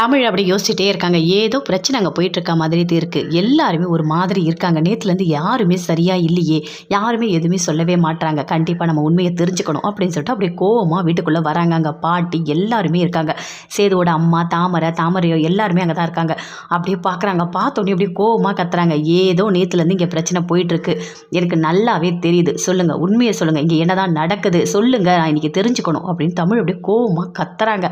தமிழ் அப்படி யோசிச்சுட்டே இருக்காங்க. ஏதோ பிரச்சனை அங்கே போயிட்டுருக்க மாதிரி இருக்குது எல்லாருமே ஒரு மாதிரி இருக்காங்க. நேற்றுலேருந்து யாருமே சரியாக இல்லையே. யாருமே எதுவுமே சொல்லவே மாட்றாங்க. கண்டிப்பாக நம்ம உண்மையை தெரிஞ்சுக்கணும் அப்படின்னு சொல்லிட்டு அப்படியே கோவமாக வீட்டுக்குள்ளே வராங்க அங்கே பாட்டி எல்லாருமே இருக்காங்க. சேதுவோட அம்மா தாமரை தாமரையோ எல்லாருமே அங்கே தான் இருக்காங்க. அப்படியே பார்க்குறாங்க பார்த்தோன்னே அப்படியே கோவமாக கத்துறாங்க. ஏதோ நேற்றுலேருந்து இங்கே பிரச்சனை போயிட்டுருக்கு. எனக்கு நல்லாவே தெரியுது. சொல்லுங்கள் உண்மையை சொல்லுங்கள் இங்கே என்னதான் நடக்குது? சொல்லுங்கள் நான் இன்றைக்கி தெரிஞ்சுக்கணும் அப்படின்னு தமிழ் அப்படியே கோவமாக கத்துறாங்க.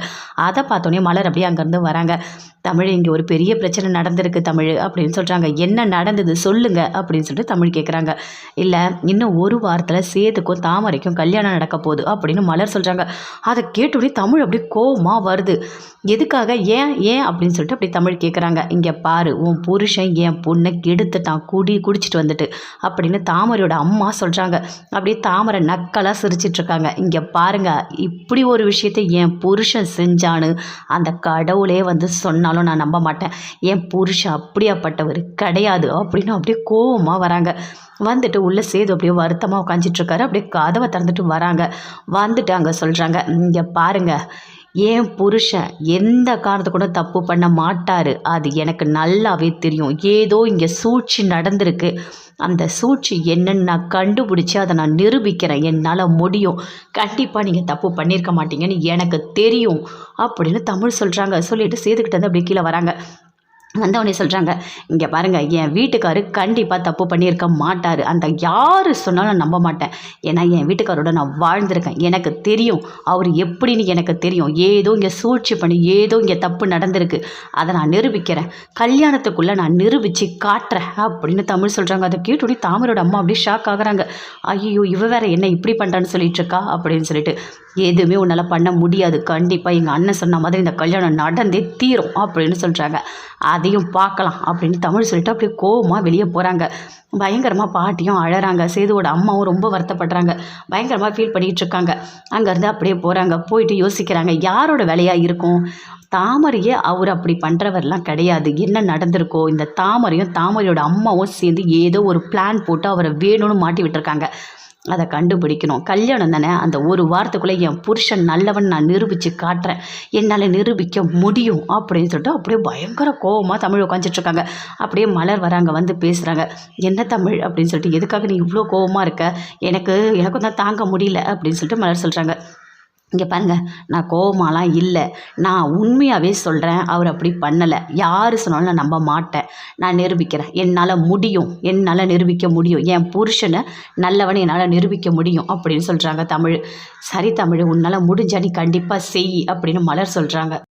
அதை பார்த்தோன்னே மலர் அப்படியே அங்கேருந்து வர வராங்க தமிழ் இங்கே ஒரு பெரிய பிரச்சனை நடந்திருக்கு தமிழ் அப்படின்னு சொல்கிறாங்க என்ன நடந்தது சொல்லுங்க அப்படின்னு சொல்லிட்டு தமிழ் கேட்குறாங்க இல்லை இன்னும் ஒரு வாரத்தில் சேதுக்கும் தாமரைக்கும் கல்யாணம் நடக்க போகுது அப்படின்னு மலர் சொல்கிறாங்க அதை கேட்டுடனே தமிழ் அப்படியே கோபமாக வருது. எதுக்காக ஏன் ஏன்? அப்படின்னு சொல்லிட்டு அப்படி தமிழ் கேட்குறாங்க இங்கே பாரு உன் புருஷன் என் பொண்ணை கெடுத்துட்டான் குடி குடிச்சிட்டு வந்துட்டு அப்படின்னு தாமரையோட அம்மா சொல்கிறாங்க அப்படியே தாமரை நக்கலாக சிரிச்சிட்ருக்காங்க. இங்கே பாருங்க இப்படி ஒரு விஷயத்தை என் புருஷன் செஞ்சான்னு அந்த கடவுளே வந்து சொன்னாலும் நான் நம்ப மாட்டேன். என் புருஷன் அப்படியாப்பட்டவர் கிடையாது. அப்படின்னு அப்படியே கோவமாக வராங்க. வந்துட்டு உள்ளே சேது அப்படியே வருத்தமாக உட்காந்துட்டு இருக்காரு. அப்படியே கதவை திறந்துட்டு வராங்க. வந்துட்டு அங்கே சொல்கிறாங்க இங்கே பாருங்க என் புருஷன் எந்த காரணத்தை கூட தப்பு பண்ண மாட்டார். அது எனக்கு நல்லாவே தெரியும். ஏதோ இங்கே சூழ்ச்சி நடந்திருக்கு. அந்த சூழ்ச்சி என்னன்னு நான் கண்டுபிடிச்சி அதை நான் நிரூபிக்கிறேன். என்னால் முடியும். கண்டிப்பாக நீங்கள் தப்பு பண்ணியிருக்க மாட்டீங்கன்னு எனக்கு தெரியும். அப்படின்னு தமிழ் சொல்கிறாங்க சொல்லிட்டு சேதுக்கிட்ட வந்து அப்படியே கீழே வராங்க. வந்தவனே சொல்கிறாங்க இங்கே பாருங்கள் என் வீட்டுக்காரு கண்டிப்பாக தப்பு பண்ணியிருக்க மாட்டார். அந்த யார் சொன்னாலும் நான் நம்ப மாட்டேன். ஏன்னா என் வீட்டுக்காரோட நான் வாழ்ந்திருக்கேன். எனக்கு தெரியும். அவர் எப்படின்னு எனக்கு தெரியும். ஏதோ இங்கே சூழ்ச்சி பண்ணி ஏதோ இங்கே தப்பு நடந்திருக்கு. அதை நான் நிரூபிக்கிறேன். கல்யாணத்துக்குள்ளே நான் நிரூபித்து காட்டுறேன் அப்படின்னு தமிழ் சொல்கிறாங்க அதை கேட்டோடனே தாமரோட அம்மா அப்படியே ஷாக் ஆகுறாங்க. ஐயோ இவ வேற என்ன இப்படி பண்ணுறான்னு சொல்லிட்டு இருக்கா? அப்படின்னு சொல்லிட்டு எதுவுமே உன்னால் பண்ண முடியாது. கண்டிப்பாக எங்கள் அண்ணன் சொன்ன மாதிரி இந்த கல்யாணம் நடந்தே தீரும் அப்படின்னு சொல்கிறாங்க அதையும் பார்க்கலாம் அப்படின்னு தமிழ் சொல்லிட்டு அப்படியே கோபமாக வெளியே போகிறாங்க பயங்கரமாக பாட்டியும் அழறாங்க. சேதுவோட அம்மாவும் ரொம்ப வருத்தப்படுறாங்க. பயங்கரமாக ஃபீல் பண்ணிகிட்டு இருக்காங்க. அங்கேருந்து அப்படியே போகிறாங்க போயிட்டு யோசிக்கிறாங்க யாரோட வேலையாக இருக்கும்? தாமரையே அவர் அப்படி பண்ணுறவரெலாம் கிடையாது. என்ன நடந்திருக்கோ? இந்த தாமரையும் தாமரையோட அம்மாவும் சேர்ந்து ஏதோ ஒரு பிளான் போட்டு அவரை வேணும்னு மாட்டி விட்டுருக்காங்க. அதை கண்டுபிடிக்கணும். கல்யாணம் தானே? அந்த ஒரு வாரத்துக்குள்ளே என் புருஷன் நல்லவன் நான் நிரூபித்து காட்டுறேன். என்னால் நிரூபிக்க முடியும் அப்படின்னு சொல்லிட்டு அப்படியே பயங்கர கோவமாக தமிழ் உட்காந்துட்ருக்காங்க அப்படியே மலர் வராங்க வந்து பேசுகிறாங்க என்ன தமிழ்? அப்படின்னு சொல்லிட்டு எதுக்காக நீ இவ்வளோ கோவமாக இருக்க? எனக்கு எனக்கும் தான் தாங்க முடியல அப்படின்னு சொல்லிட்டு மலர் சொல்கிறாங்க இங்கே பாருங்கள் நான் கோபமாலாம் இல்லை. நான் உண்மையாகவே சொல்கிறேன் அவர் அப்படி பண்ணலை. யார் சொன்னாலும் நான் நம்ப மாட்டேன். நான் நிரூபிக்கிறேன். என்னால் முடியும். என்னால் நிரூபிக்க முடியும். என் புருஷனை நல்லவனை என்னால் நிரூபிக்க முடியும் அப்படின்னு சொல்கிறாங்க தமிழ். சரி தமிழ் உன்னால் முடிஞ்சா நீ கண்டிப்பாக செய் அப்படின்னு மலர் சொல்கிறாங்க